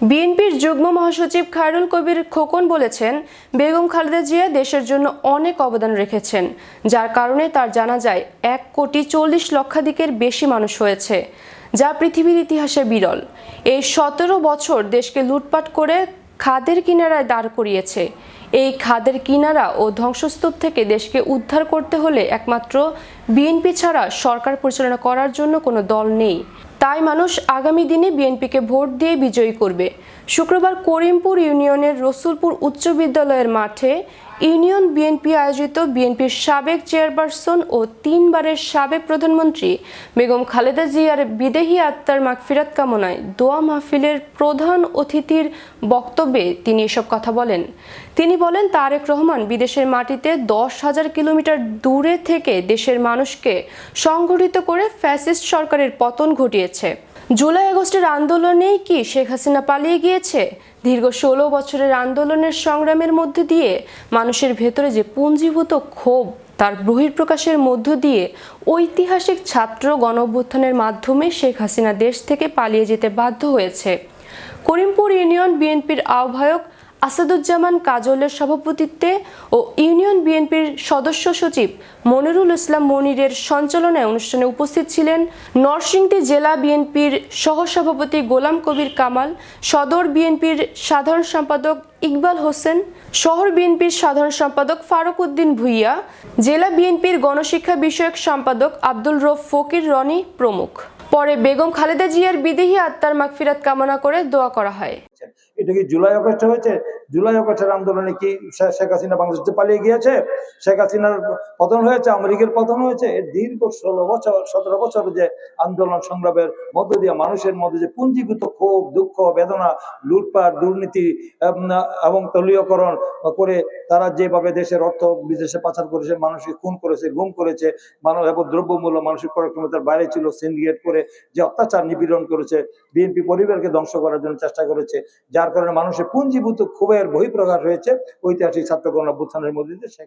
বিএনপির যুগ্ম মহাসচিব খায়রুল কবির খোকন বলেছেন, বেগম খালেদা জিয়া দেশের জন্য অনেক অবদান রেখেছেন, যার কারণে তার জানা যায় এক কোটি চল্লিশ লক্ষাধিকের বেশি মানুষ হয়েছে, যা পৃথিবীর ইতিহাসে বিরল। এই সতেরো বছর দেশকে লুটপাট করে খাদের কিনারায় দাঁড় করিয়েছে। এই খাদের কিনারা ও ধ্বংসস্তূপ থেকে দেশকে উদ্ধার করতে হলে একমাত্র বিএনপি ছাড়া সরকার পরিচালনা করার জন্য কোনো দল নেই। তাই মানুষ আগামী দিনে বিএনপিকে ভোট দিয়ে বিজয়ী করবে। শুক্রবার করিমপুর ইউনিয়নের রসুলপুর উচ্চ বিদ্যালয়ের মাঠে ইউনিয়ন বিএনপি আয়োজিত বিএনপির সাবেক চেয়ারপারসন ও তিনবারের সাবেক প্রধানমন্ত্রী বেগম খালেদা জিয়ার বিদেহী আত্মার মাগফিরাত কামনায় দোয়া মাহফিলের প্রধান অতিথির বক্তব্যে তিনি এসব কথা বলেন। তিনি বলেন, তারেক রহমান বিদেশের মাটিতে দশ হাজার কিলোমিটার দূরে থেকে দেশের মানুষকে সংগঠিত করে ফ্যাসিস্ট সরকারের পতন ঘটিয়েছে। জুলাই আগস্টের আন্দোলনেই কি শেখ হাসিনা পালিয়ে গিয়েছে? দীর্ঘ ষোলো বছরের আন্দোলনের সংগ্রামের মধ্যে দিয়ে মানুষের ভেতরে যে পুঞ্জীভূত ক্ষোভ, তার বহির্প্রকাশের মধ্য দিয়ে ঐতিহাসিক ছাত্র গণ মাধ্যমে শেখ হাসিনা দেশ থেকে পালিয়ে যেতে বাধ্য হয়েছে। করিমপুর ইউনিয়ন বিএনপির আহ্বায়ক আসাদুজ্জামান কাজলের সভাপতিত্বে ও ইউনিয়ন বিএনপির সদস্য সচিব মনিরুল ইসলাম মনিরের সঞ্চালনায় অনুষ্ঠানে উপস্থিত ছিলেন নরসিংদী জেলা বিএনপির সহসভাপতি গোলাম কবির কামাল, সদর বিএনপির সাধারণ সম্পাদক ইকবাল হোসেন, শহর বিএনপির সাধারণ সম্পাদক ফারুক উদ্দিন ভুইয়া, জেলা বিএনপির গণশিক্ষা বিষয়ক সম্পাদক আব্দুল রফ ফকির রনি প্রমুখ। পরে বেগম খালেদা জিয়ার বিদেহী আত্মার মাগফিরাত কামনা করে দোয়া করা হয়। এটা কি জুলাই আগস্টে হয়েছে? জুলাই আগস্টের আন্দোলনে কি শেখ হাসিনা বাংলাদেশ পালিয়ে গিয়েছে? শেখ হাসিনার পতন হয়েছে আমেরিকার পতন হয়েছে? এর দীর্ঘ ষোলো বছর, সতেরো বছর যে আন্দোলন সংগ্রামের মধ্য দিয়ে, মানুষের মধ্যে যে পুঞ্জীভূত ক্ষোভ, দুঃখ, বেদনা, লুটপাট, দুর্নীতি এবং তলীয়করণ করে তারা যেভাবে দেশের অর্থ বিদেশে পাচার করেছে, মানুষকে খুন করেছে, গুম করেছে, মানুষ এবং দ্রব্যমূল্য মানুষের করার ক্ষমতার বাইরে ছিল সিন্ডিকেট করে যে অত্যাচার নিপীড়ন করেছে, বিএনপি পরিবারকে ধ্বংস করার জন্য চেষ্টা করেছে যার কারণে মানুষের পুঞ্জীভূত ক্ষোভের বহিঃপ্রকাশ হয়েছে। ঐতিহাসিক ছাত্র গণ অভ্যুত্থানের মধ্যে